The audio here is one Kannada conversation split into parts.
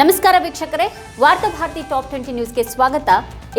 ನಮಸ್ಕಾರ ವೀಕ್ಷಕರೇ, ವಾರ್ತಾ ಭಾರತಿ ಟಾಪ್ ಟ್ವೆಂಟಿ ನ್ಯೂಸ್ಗೆ ಸ್ವಾಗತ.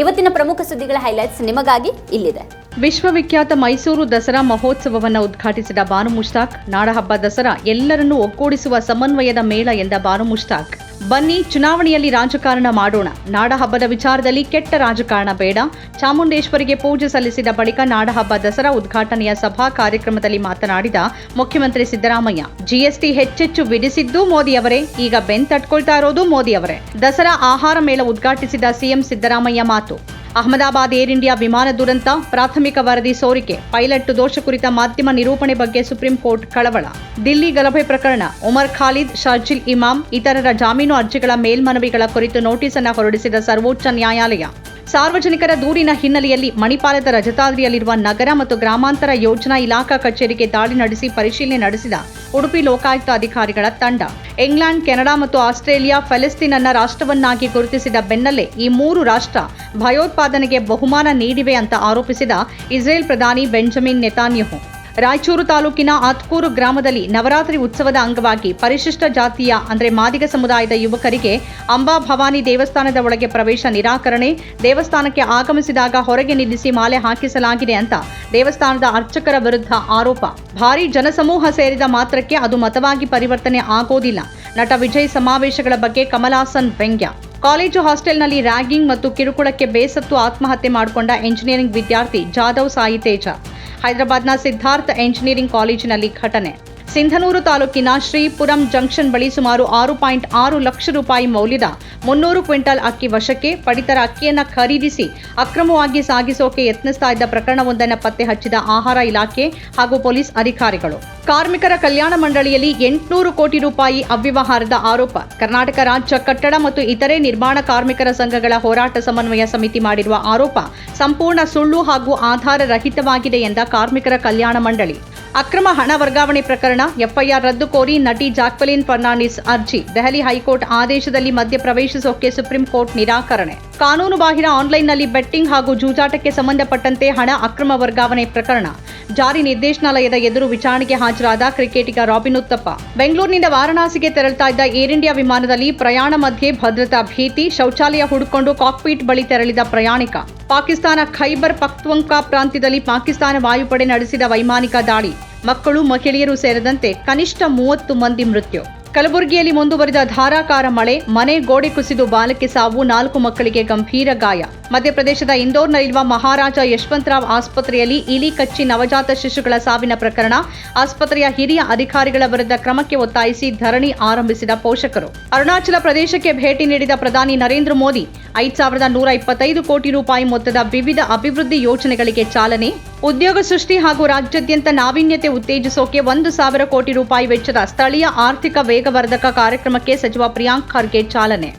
ಇವತ್ತಿನ ಪ್ರಮುಖ ಸುದ್ದಿಗಳ ಹೈಲೈಟ್ಸ್ ನಿಮಗಾಗಿ ಇಲ್ಲಿದೆ. ವಿಶ್ವವಿಖ್ಯಾತ ಮೈಸೂರು ದಸರಾ ಮಹೋತ್ಸವವನ್ನು ಉದ್ಘಾಟಿಸಿದ ಬಾನು ಮುಷ್ತಾಕ್, ನಾಡಹಬ್ಬ ದಸರಾ ಎಲ್ಲರನ್ನೂ ಒಗ್ಗೂಡಿಸುವ ಸಮನ್ವಯದ ಮೇಳ ಎಂದ ಬಾನು ಮುಷ್ತಾಕ್. ಬನ್ನಿ, ಚುನಾವಣೆಯಲ್ಲಿ ರಾಜಕಾರಣ ಮಾಡೋಣ. ನಾಡಹಬ್ಬದ ವಿಚಾರದಲ್ಲಿ ಕೆಟ್ಟ ರಾಜಕಾರಣ ಬೇಡ. ಚಾಮುಂಡೇಶ್ವರಿಗೆ ಪೂಜೆ ಸಲ್ಲಿಸಿದ ಬಳಿಕ ನಾಡಹಬ್ಬ ದಸರಾ ಉದ್ಘಾಟನೆಯ ಸಭಾ ಕಾರ್ಯಕ್ರಮದಲ್ಲಿ ಮಾತನಾಡಿದ ಮುಖ್ಯಮಂತ್ರಿ ಸಿದ್ದರಾಮಯ್ಯ, ಜಿಎಸ್ಟಿ ಹೆಚ್ಚೆಚ್ಚು ವಿಧಿಸಿದ್ದು ಮೋದಿಯವರೇ. ಈಗ ಬೆನ್ ತಟ್ಕೊಳ್ತಾ ಇರೋದು ಮೋದಿ ಅವರೇ ದಸರಾ ಆಹಾರ ಮೇಳ ಉದ್ಘಾಟಿಸಿದ ಸಿಎಂ ಸಿದ್ದರಾಮಯ್ಯ ಮಾತು. ಅಹಮದಾಬಾದ್ ಏರ್ ಇಂಡಿಯಾ ವಿಮಾನ ದುರಂತ, ಪ್ರಾಥಮಿಕ ವರದಿ ಸೋರಿಕೆ, ಪೈಲಟ್ ದೋಷ ಕುರಿತ ಮಾಧ್ಯಮ ನಿರೂಪಣೆ ಬಗ್ಗೆ ಸುಪ್ರೀಂ ಕೋರ್ಟ್ ಕಳವಳ. ದಿಲ್ಲಿ ಗಲಭೆ ಪ್ರಕರಣ, ಉಮರ್ ಖಾಲಿದ್, ಶರ್ಜಿಲ್ ಇಮಾಮ್, ಇತರರ ಜಾಮೀನು ಅರ್ಜಿಗಳ ಮೇಲ್ಮನವಿಗಳ ಕುರಿತು ನೋಟಿಸ್ ಅನ್ನು ಹೊರಡಿಸಿದ ಸರ್ವೋಚ್ಚ ನ್ಯಾಯಾಲಯ. ಸಾರ್ವಜನಿಕರ ದೂರಿನ ಹಿನ್ನೆಲೆಯಲ್ಲಿ ಮಣಿಪಾಲದ ರಜತಾದ್ರಿಯಲ್ಲಿರುವ ನಗರ ಮತ್ತು ಗ್ರಾಮಾಂತರ ಯೋಜನಾ ಇಲಾಖಾ ಕಚೇರಿಗೆ ದಾಳಿ ನಡೆಸಿ ಪರಿಶೀಲನೆ ನಡೆಸಿದ ಉಡುಪಿ ಲೋಕಾಯುಕ್ತ ಅಧಿಕಾರಿಗಳ ತಂಡ. ಇಂಗ್ಲೆಂಡ್, ಕೆನಡಾ ಮತ್ತು ಆಸ್ಟ್ರೇಲಿಯಾ ಫೆಲಿಸ್ತೀನ್ ಅನ್ನ ರಾಷ್ಟ್ರವನ್ನಾಗಿ ಗುರುತಿಸಿದ ಬೆನ್ನಲ್ಲೇ ಈ ಮೂರು ರಾಷ್ಟ್ರ ಭಯೋತ್ಪಾದನೆಗೆ ಬಹುಮಾನ ನೀಡಿವೆ ಅಂತ ಆರೋಪಿಸಿದ ಇಸ್ರೇಲ್ ಪ್ರಧಾನಿ ಬೆಂಜಮಿನ್ ನೆತಾನ್ಯಹು. ರಾಯಚೂರು ತಾಲೂಕಿನ ಆತ್ಕೂರು ಗ್ರಾಮದಲ್ಲಿ ನವರಾತ್ರಿ ಉತ್ಸವದ ಅಂಗವಾಗಿ ಪರಿಶಿಷ್ಟ ಜಾತಿಯ, ಅಂದರೆ ಮಾದಿಗ ಸಮುದಾಯದ ಯುವಕರಿಗೆ ಅಂಬಾ ಭವಾನಿ ದೇವಸ್ಥಾನದ ಒಳಗೆ ಪ್ರವೇಶ ನಿರಾಕರಣೆ, ದೇವಸ್ಥಾನಕ್ಕೆ ಆಗಮಿಸಿದಾಗ ಹೊರಗೆ ನಿಲ್ಲಿಸಿ ಮಾಲೆ ಹಾಕಿಸಲಾಗಿದೆ ಅಂತ ದೇವಸ್ಥಾನದ ಅರ್ಚಕರ ವಿರುದ್ಧ ಆರೋಪ. ಭಾರೀ ಜನಸಮೂಹ ಸೇರಿದ ಮಾತ್ರಕ್ಕೆ ಅದು ಮತವಾಗಿ ಪರಿವರ್ತನೆ ಆಗೋದಿಲ್ಲ. ನಟ ವಿಜಯ್ ಸಮಾವೇಶಗಳ ಬಗ್ಗೆ ಕಮಲಾಸನ್ ವ್ಯಂಗ್ಯ. ಕಾಲೇಜು ಹಾಸ್ಟೆಲ್ನಲ್ಲಿ ರ್ಯಾಗಿಂಗ್ ಮತ್ತು ಕಿರುಕುಳಕ್ಕೆ ಬೇಸತ್ತು ಆತ್ಮಹತ್ಯೆ ಮಾಡಿಕೊಂಡ ಎಂಜಿನಿಯರಿಂಗ್ ವಿದ್ಯಾರ್ಥಿ ಜಾಧವ್ ಸಾಯಿ ತೇಜ ಹೈದರಾಬಾದ್ನ ಸಿದ್ಧಾರ್ಥ್ ಎಂಜಿನಿಯರಿಂಗ್ ಕಾಲೇಜಿನಲ್ಲಿ ಘಟನೆ ಸಿಂಧನೂರು ತಾಲೂಕಿನ ಶ್ರೀಪುರಂ ಜಂಕ್ಷನ್ ಬಳಿ ಸುಮಾರು ಆರು ಪಾಯಿಂಟ್ ಆರು ಲಕ್ಷ ರೂಪಾಯಿ ಮೌಲ್ಯದ ಮುನ್ನೂರು ಕ್ವಿಂಟಲ್ ಅಕ್ಕಿ ವಶಕ್ಕೆ ಪಡಿತರ ಅಕ್ಕಿಯನ್ನು ಖರೀದಿಸಿ ಅಕ್ರಮವಾಗಿ ಸಾಗಿಸೋಕೆ ಯತ್ನಿಸ್ತಾ ಇದ್ದ ಪ್ರಕರಣವೊಂದನ್ನು ಪತ್ತೆ ಹಚ್ಚಿದ ಆಹಾರ ಇಲಾಖೆ ಹಾಗೂ ಪೊಲೀಸ್ ಅಧಿಕಾರಿಗಳು. ಕಾರ್ಮಿಕರ ಕಲ್ಯಾಣ ಮಂಡಳಿಯಲ್ಲಿ ಎಂಟುನೂರು ಕೋಟಿ ರೂಪಾಯಿ ಅವ್ಯವಹಾರದ ಆರೋಪ. ಕರ್ನಾಟಕ ರಾಜ್ಯ ಕಟ್ಟಡ ಮತ್ತು ಇತರೆ ನಿರ್ಮಾಣ ಕಾರ್ಮಿಕರ ಸಂಘಗಳ ಹೋರಾಟ ಸಮನ್ವಯ ಸಮಿತಿ ಮಾಡಿರುವ ಆರೋಪ ಸಂಪೂರ್ಣ ಸುಳ್ಳು ಹಾಗೂ ಆಧಾರ ರಹಿತವಾಗಿದೆ ಎಂದ ಕಾರ್ಮಿಕರ ಕಲ್ಯಾಣ ಮಂಡಳಿ. ಅಕ್ರಮ ಹಣ ವರ್ಗಾವಣೆ ಪ್ರಕರಣ, ಎಫ್ಐಆರ್ ರದ್ದು ಕೋರಿ ನಟಿ ಜಾಕ್ವಲಿನ್ ಫರ್ನಾಂಡಿಸ್ ಅರ್ಜಿ, ದೆಹಲಿ ಹೈಕೋರ್ಟ್ ಆದೇಶದಲ್ಲಿ ಮಧ್ಯ ಸುಪ್ರೀಂಕೋರ್ಟ್ ಸುಪ್ರೀಂ ಕೋರ್ಟ್ ನಿರಾಕರಣೆ. ಕಾನೂನು ಬಾಹಿರ ಆನ್ಲೈನ್ನಲ್ಲಿ ಬೆಟ್ಟಿಂಗ್ ಹಾಗೂ ಜೂಜಾಟಕ್ಕೆ ಸಂಬಂಧಪಟ್ಟಂತೆ ಹಣ ಅಕ್ರಮ ವರ್ಗಾವಣೆ ಪ್ರಕರಣ. ಜಾರಿ ನಿರ್ದೇಶನಾಲಯದ ಎದುರು ವಿಚಾರಣೆಗೆ ಹಾಜರಾದ ಕ್ರಿಕೆಟಿಗ ರಾಬಿನ್ ಉತ್ತಪ್ಪ. ಬೆಂಗಳೂರಿನಿಂದ ವಾರಣಾಸಿಗೆ ತೆರಳುತ್ತಾ ಇದ್ದ ಏರ್ ಇಂಡಿಯಾ ವಿಮಾನದಲ್ಲಿ ಪ್ರಯಾಣ ಮಧ್ಯೆ ಭದ್ರತಾ ಭೀತಿ, ಶೌಚಾಲಯ ಹುಡುಕೊಂಡು ಕಾಕ್ಪೀಟ್ ಬಳಿ ತೆರಳಿದ ಪ್ರಯಾಣಿಕ. ಪಾಕಿಸ್ತಾನ ಖೈಬರ್ ಪಕ್ತ್ವಂಕಾ ಪ್ರಾಂತ್ಯದಲ್ಲಿ ಪಾಕಿಸ್ತಾನ ವಾಯುಪಡೆ ನಡೆಸಿದ ವೈಮಾನಿಕ ದಾಳಿ. ಮಕ್ಕಳು, ಮಹಿಳೆಯರು ಸೇರಿದಂತೆ ಕನಿಷ್ಠ ಮೂವತ್ತು ಮಂದಿ ಮೃತ್ಯು. ಕಲಬುರಗಿಯಲ್ಲಿ ಮುಂದುವರಿದ ಧಾರಾಕಾರ ಮಳೆ ಮನೆ ಗೋಡೆ ಕುಸಿದು ಬಾಲಕಿ ಸಾವು ನಾಲ್ಕು ಮಕ್ಕಳಿಗೆ ಗಂಭೀರ ಗಾಯ. ಮಧ್ಯಪ್ರದೇಶದ ಇಂದೋರ್ನಲ್ಲಿರುವ ಮಹಾರಾಜ ಯಶವಂತರಾವ್ ಆಸ್ಪತ್ರೆಯಲ್ಲಿ ಇಲಿ ಕಚ್ಚಿ ನವಜಾತ ಶಿಶುಗಳ ಸಾವಿನ ಪ್ರಕರಣ. ಆಸ್ಪತ್ರೆಯ ಹಿರಿಯ ಅಧಿಕಾರಿಗಳ ವಿರುದ್ಧ ಕ್ರಮಕ್ಕೆ ಒತ್ತಾಯಿಸಿ ಧರಣಿ ಆರಂಭಿಸಿದ ಪೋಷಕರು. ಅರುಣಾಚಲ ಪ್ರದೇಶಕ್ಕೆ ಭೇಟಿ ನೀಡಿದ ಪ್ರಧಾನಿ ನರೇಂದ್ರ ಮೋದಿ, ಐದು ಸಾವಿರದ ನೂರ ಇಪ್ಪತ್ತೈದು ಕೋಟಿ ರೂಪಾಯಿ ಮೊತ್ತದ ವಿವಿಧ ಅಭಿವೃದ್ಧಿ ಯೋಜನೆಗಳಿಗೆ ಚಾಲನೆ. ಉದ್ಯೋಗ ಸೃಷ್ಟಿ ಹಾಗೂ ರಾಜ್ಯಾದ್ಯಂತ ನಾವೀನ್ಯತೆ ಉತ್ತೇಜಿಸೋಕೆ ಒಂದು ಸಾವಿರ ಕೋಟಿ ರೂಪಾಯಿ ವೆಚ್ಚದ ಸ್ಥಳೀಯ ಆರ್ಥಿಕ ವೇಗವರ್ಧಕ ಕಾರ್ಯಕ್ರಮಕ್ಕೆ ಸಚಿವ ಪ್ರಿಯಾಂಕ್ ಖರ್ಗೆ ಚಾಲನೆ.